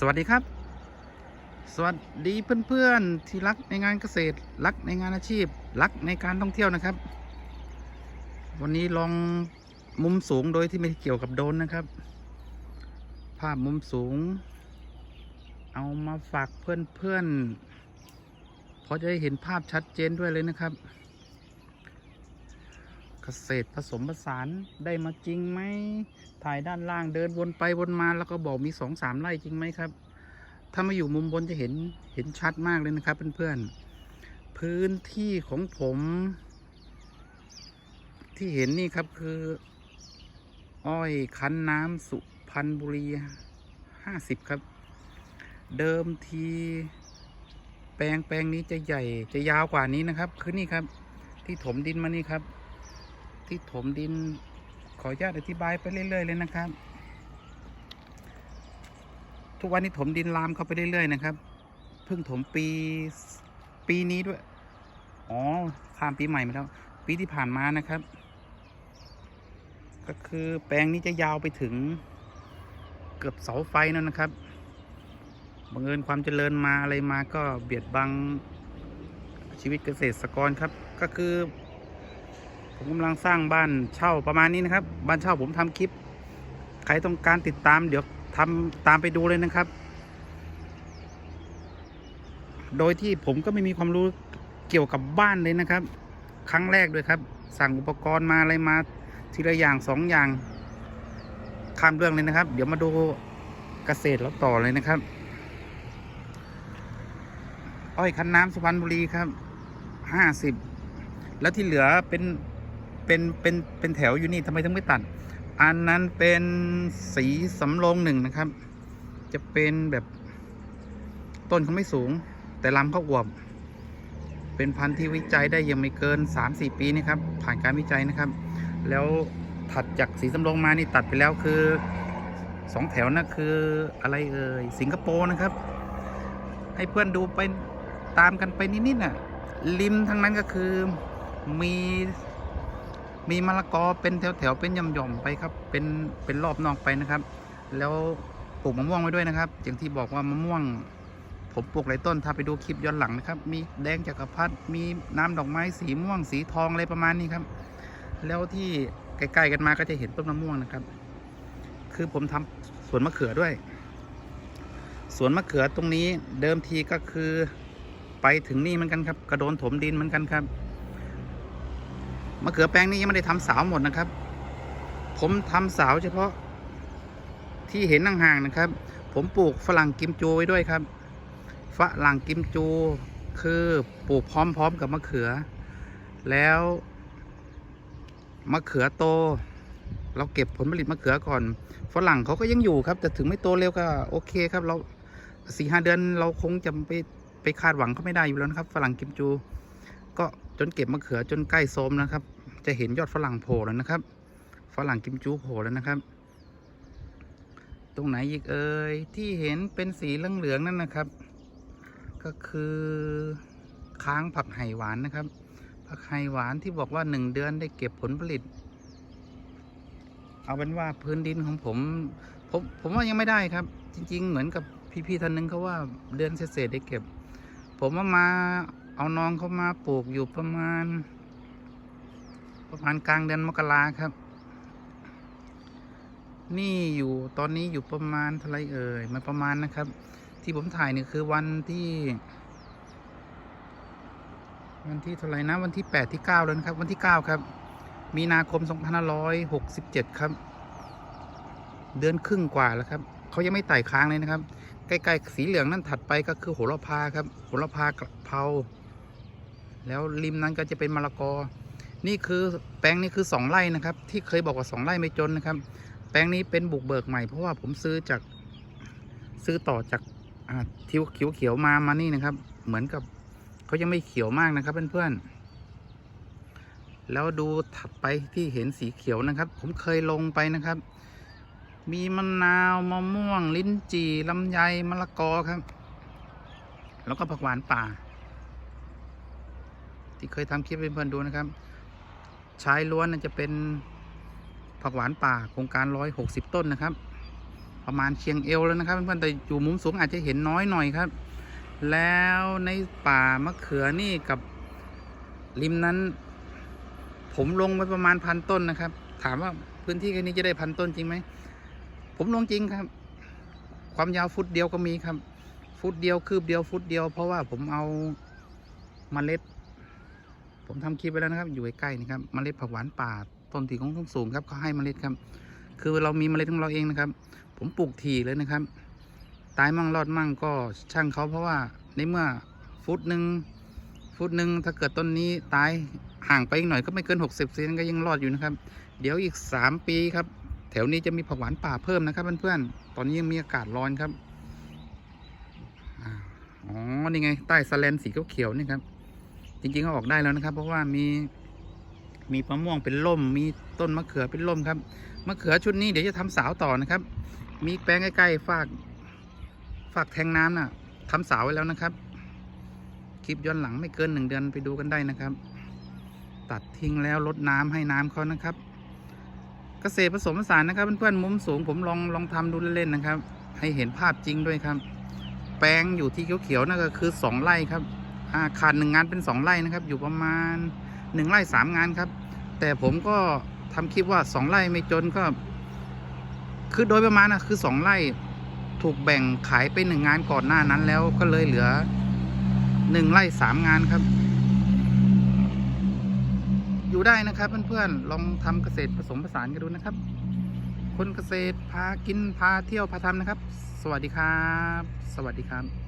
สวัสดีครับ สวัสดีเพื่อนๆ ที่รักในงานเกษตร รักในงานอาชีพ รักในการท่องเที่ยวนะครับ วันนี้ลองมุมสูงโดยที่ไม่เกี่ยวกับโดนนะครับ ภาพมุมสูง เอามาฝากเพื่อนๆเพอจะได้เห็นภาพชัดเจนด้วยเลยนะครับ เกษตรผสมผสานได้มาจริงไหมถ่ายด้านล่างเดินวนไปวนมาแล้วก็บอกมีสองสามไร่จริงไหมครับ ถ้ามาอยู่มุมบนจะเห็นเห็นชัดมากเลยนะครับเพื่อนๆพื้นที่ของผม ที่เห็นนี่ครับคือ อ้อยคั้นน้ำสุพรรณบุรีห้าสิบครับ เดิมทีแปลงแปลงนี้จะใหญ่จะยาวกว่านี้นะครับ คือนี่ครับ ที่ถมดินมานี่ครับ ที่ถมดิน ขออนุญาตอธิบายไปเรื่อย ๆ เลยนะครับ ทุกวันนี้ถมดินลามเข้าไปเรื่อยๆนะครับ เพิ่งถมปีปีนี้ด้วย อ๋อข้ามปีใหม่มาแล้ว ปีที่ผ่านมานะครับ ก็คือแปลงนี้จะยาวไปถึงเกือบเสาไฟนั่นนะครับบังเอิญความเจริญมาอะไรมาก็เบียดบังชีวิตเกษตรกรครับ ก็คือ ผมกำลังสร้างบ้านเช่าประมาณนี้นะครับ บ้านเช่าผมทำคลิป ใครต้องการติดตามเดี๋ยวทำตามไปดูเลยนะครับ โดยที่ผมก็ไม่มีความรู้เกี่ยวกับบ้านเลยนะครับ ครั้งแรกด้วยครับ สั่งอุปกรณ์มาอะไรมาทีละอย่างสองอย่างข้ามเรื่องเลยนะครับ เดี๋ยวมาดูเกษตรแล้วต่อเลยนะครับ อ้อยคันน้ำสุพรรณบุรีครับห้าสิบแล้วที่เหลือเป็น เป็นเป็นเป็นแถวอยู่นี่ทำไมถึงไม่ตัด อันนั้นเป็นสีสำโรงหนึ่งนะครับ จะเป็นแบบต้นเขาไม่สูง แต่ลำเขาอวบ เป็นพันธุ์ที่วิจัยได้ยังไม่เกิน 3-4 ปีนะครับ ผ่านการวิจัยนะครับ แล้วถัดจากสีสำโรงมานี่ตัดไปแล้วคือสองแถวนะคืออะไรเอ่ยสิงคโปร์นะครับ ให้เพื่อนดูไปตามกันไปนิดๆน่ะริมทั้งนั้นก็คือมี มีมะละกอเป็นแถวๆเป็นย่อมๆไปครับ เป็นเป็นรอบนอกไปนะครับ แล้วปลูกมะม่วงไว้ด้วยนะครับ อย่างที่บอกว่ามะม่วง ผมปลูกหลายต้นถ้าไปดูคลิปย้อนหลังนะครับ มีแดงจักรพรรดิมีน้ำดอกไม้สีม่วงสีทองอะไรประมาณนี้ครับ แล้วที่ใกล้ๆกันมาก็จะเห็นต้นมะม่วงนะครับ คือผมทำสวนมะเขือด้วยสวนมะเขือตรงนี้เดิมทีก็คือไปถึงนี่เหมือนกันครับ กระโดนถมดินเหมือนกันครับ มะเขือแปลงนี้ยังไม่ได้ทำสาวหมดนะครับ ผมทำสาวเฉพาะที่เห็นห่างๆนะครับ ผมปลูกฝรั่งกิมจูไว้ด้วยครับ ฝรั่งกิมจูคือปลูกพร้อมๆกับมะเขือ แล้วมะเขือโต เราเก็บผลผลิตมะเขือก่อน ฝรั่งเขาก็ยังอยู่ครับ แต่ถึงไม่โตเร็วก็โอเคครับ เราสี่ห้าเดือนเราคงจะไปไปคาดหวังเขาไม่ได้อยู่แล้วนะครับ ฝรั่งกิมจู ก็ จนเก็บมะเขือจนใกล้โซมนะครับ จะเห็นยอดฝรั่งโผล่แล้วนะครับ ฝรั่งกิมจูโผล่แล้วนะครับ ตรงไหนอีกเอ่ยที่เห็นเป็นสีเหลืองๆนั่นนะครับ ก็คือค้างผักไห่หวานนะครับ ผักไห่หวานที่บอกว่าหนึ่งเดือนได้เก็บผลผลิต เอาเป็นว่าพื้นดินของผมผมผมว่ายังไม่ได้ครับ จริง ๆ เหมือนกับพี่ๆท่านหนึงเขาว่าเดือนเศษๆได้เก็บ ผมว่ามา เอาน้องเขามาปลูกอยู่ประมาณ ประมาณกลางเดือนมกราครับ นี่อยู่ตอนนี้อยู่ประมาณเท่าไรเอ่ยมันประมาณนะครับ ที่ผมถ่ายนี่คือวันที่ วันที่เท่าไรนะ วันที่แปดที่เก้าแล้วนครับ วันที่เก้าครับ มีนาคมสองพันร้อยหกสิบเจ็ดครับ เดือนครึ่งกว่าแล้วครับเขายังไม่ไต่ค้างเลยนะครับ ใกล้ๆสีเหลืองนั่นถัดไปก็คือโหระพาครับ โหระพากระเพรา แล้วริมนั้นก็จะเป็นมะละกอ นี่คือแปลงนี้คือสองไร่นะครับ ที่เคยบอกว่าสองไร่ไม่จนนะครับ แปลงนี้เป็นบุกเบิกใหม่เพราะว่าผมซื้อจากซื้อต่อจากทิวเขียวเขียวๆมามานี่นะครับ เหมือนกับเขายังไม่เขียวมากนะครับเพื่อนๆแล้วดูถัดไปที่เห็นสีเขียวนะครับ ผมเคยลงไปนะครับ มีมะนาวมะม่วง ลิ้นจี่ลำไยมะละกอครับ แล้วก็ผักหวานป่า ที่เคยทำคลิปให้เพื่อนดูนะครับชายล้วนน่ะจะเป็นผักหวานป่าโครงการร้อยหกสิบต้นนะครับ ประมาณเชียงเอวแล้วนะครับ เพื่อนๆแต่อยู่มุมสูงอาจจะเห็นน้อยหน่อยครับ แล้วในป่ามะเขือนี่กับริมนั้น ผมลงไปประมาณพันต้นนะครับ ถามว่าพื้นที่แค่นี้จะได้พันต้นจริงไหมผมลงจริงครับ ความยาวฟุตเดียวก็มีครับ ฟุตเดียวคืบเดียวฟุตเดียว เพราะว่าผมเอาเมล็ด ผมทำคลิปไปแล้วนะครับ อยู่ใกล้ๆนี่ครับเมล็ดผักหวานป่าต้นที่ของต้นสูงครับเขาให้เมล็ดครับ คือเรามีเมล็ดของเราเองนะครับ ผมปลูกถี่เลยนะครับ ตายมั่งรอดมั่งก็ช่างเขาเพราะว่าในเมื่อฟุตหนึ่งฟุตหนึ่งถ้าเกิดต้นนี้ตายห่างไปอีกหน่อยก็ไม่เกิน 60เซนก็ยังรอดอยู่นะครับ เดี๋ยวอีก 3 ปีครับ แถวนี้จะมีผักหวานป่าเพิ่มนะครับเพื่อนๆตอนนี้ยังมีอากาศร้อนครับอ๋อนี่ไงใต้สแลนสีเขียวๆนี่ครับ ริงๆก็ออกได้แล้วนะครับ เพราะว่ามีมีมะม่วงเป็นล่ม มีต้นมะเขือเป็นล่มครับมะเขือชุดนี้เดี๋ยวจะทำสาวต่อนะครับ มีแปลงใกล้ๆฝากฝากแทงน้ำน่ะทำสาวไว้แล้วนะครับ คลิปย้อนหลังไม่เกินหนึ่งเดือนไปดูกันได้นะครับ ตัดทิ้งแล้วลดน้ำให้น้ำเขานะครับ เกษตรผสมผสานนะครับเพื่อนๆมุมสูงผมลองลองทำดูเล่นๆนะครับ ให้เห็นภาพจริงด้วยครับ แปลงอยู่ที่เขียวๆนั่นก็คือสองไร่ครับ ขาดหนึ่งงานเป็นสองไร่นะครับ อยู่ประมาณหนึ่งไร่สามงานครับ แต่ผมก็ทำคลิปว่าสองไร่ไม่จนก็ คือโดยประมาณนะคือสองไร่ถูกแบ่งขายไปหนึ่งงานก่อนหน้านั้นแล้วก็เลยเหลือหนึ่งไร่สามงานครับ อยู่ได้นะครับเพื่อนๆลองทำเกษตรผสมผสานกันดูนะครับ คนเกษตรพากินพาเที่ยวพาทำนะครับ สวัสดีครับ สวัสดีครับ